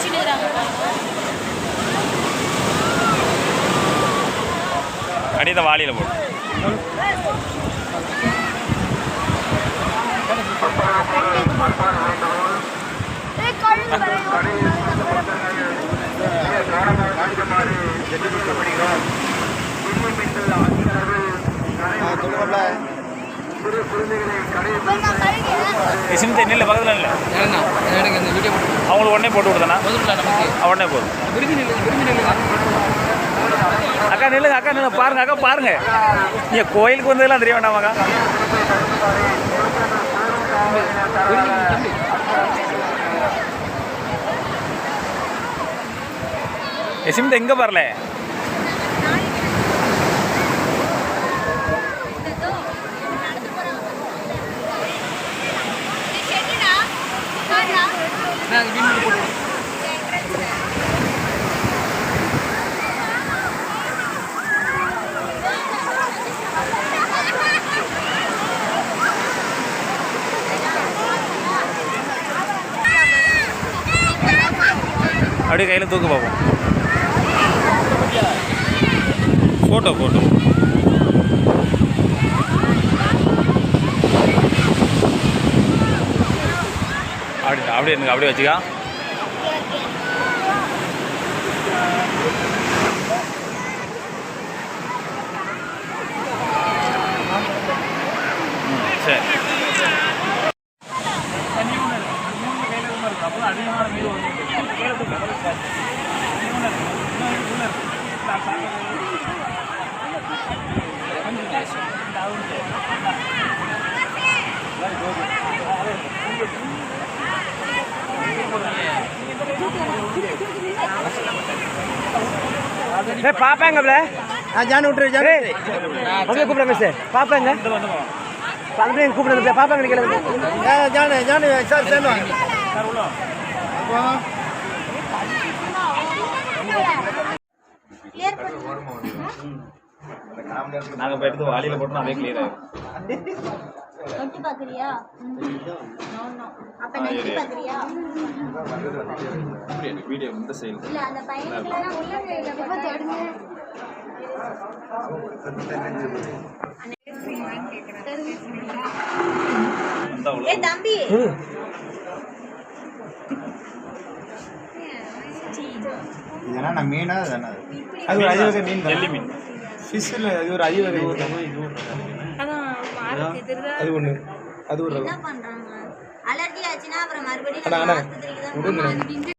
அடிச்சுட்டு அடித்த வாளியில் போடு. சிம் நெல்ல பக்கத்தில் இல்லை. அவங்களுக்கு உடனே போட்டு விடுதானா? உடனே போதும் அக்கா நில்லுங்க அக்கா நில்லுங்க பாருங்க அக்கா பாருங்க. நீங்க கோயிலுக்கு வந்ததெல்லாம் தெரிய வேண்டாமாக்கா சிம் எங்க வரல நான் அந்த வீடு அப்படியே கையில் தூக்கு பார்ப்போம் ஃபோட்டோ ஃபோட்டோ அப்படி அப்படியே இருங்க அப்படியே வச்சுக்கா. ம், சரி பாப்பாங்கப்ல ஜான் விட்டுரு ஜான் அப்படியே கூப்பிடுங்க சார் பாப்பாங்க அப்படியே கூப்பிடுங்க பாப்பாங்க நிற்கல ஜான் ஜான் சார் சேர்ந்து கிளியர் பண்ணு நாங்கள் இப்போ எடுத்து வாளியில் போட்டு அதே கிளியர் ஆகும் நொட்டி பாக்குறியா? No no. அப்ப நொட்டி பாக்குறியா? வீடியோ இந்த சைடு இல்ல அந்த பையனுக்கு உள்ள எப்ப தேடுங்க? அந்த ஏ தம்பி. இதெல்லாம் நான் மீனா தானே அது ஒரு அதிவகை மீன் மீன். ஃபிஷ் இல்லை அது ஒரு அதிவகை அது ஒன்று அது ஒரு என்ன பண்றாங்க? அலர்ஜி ஆச்சுன்னா அப்புறம் மறுபடியும்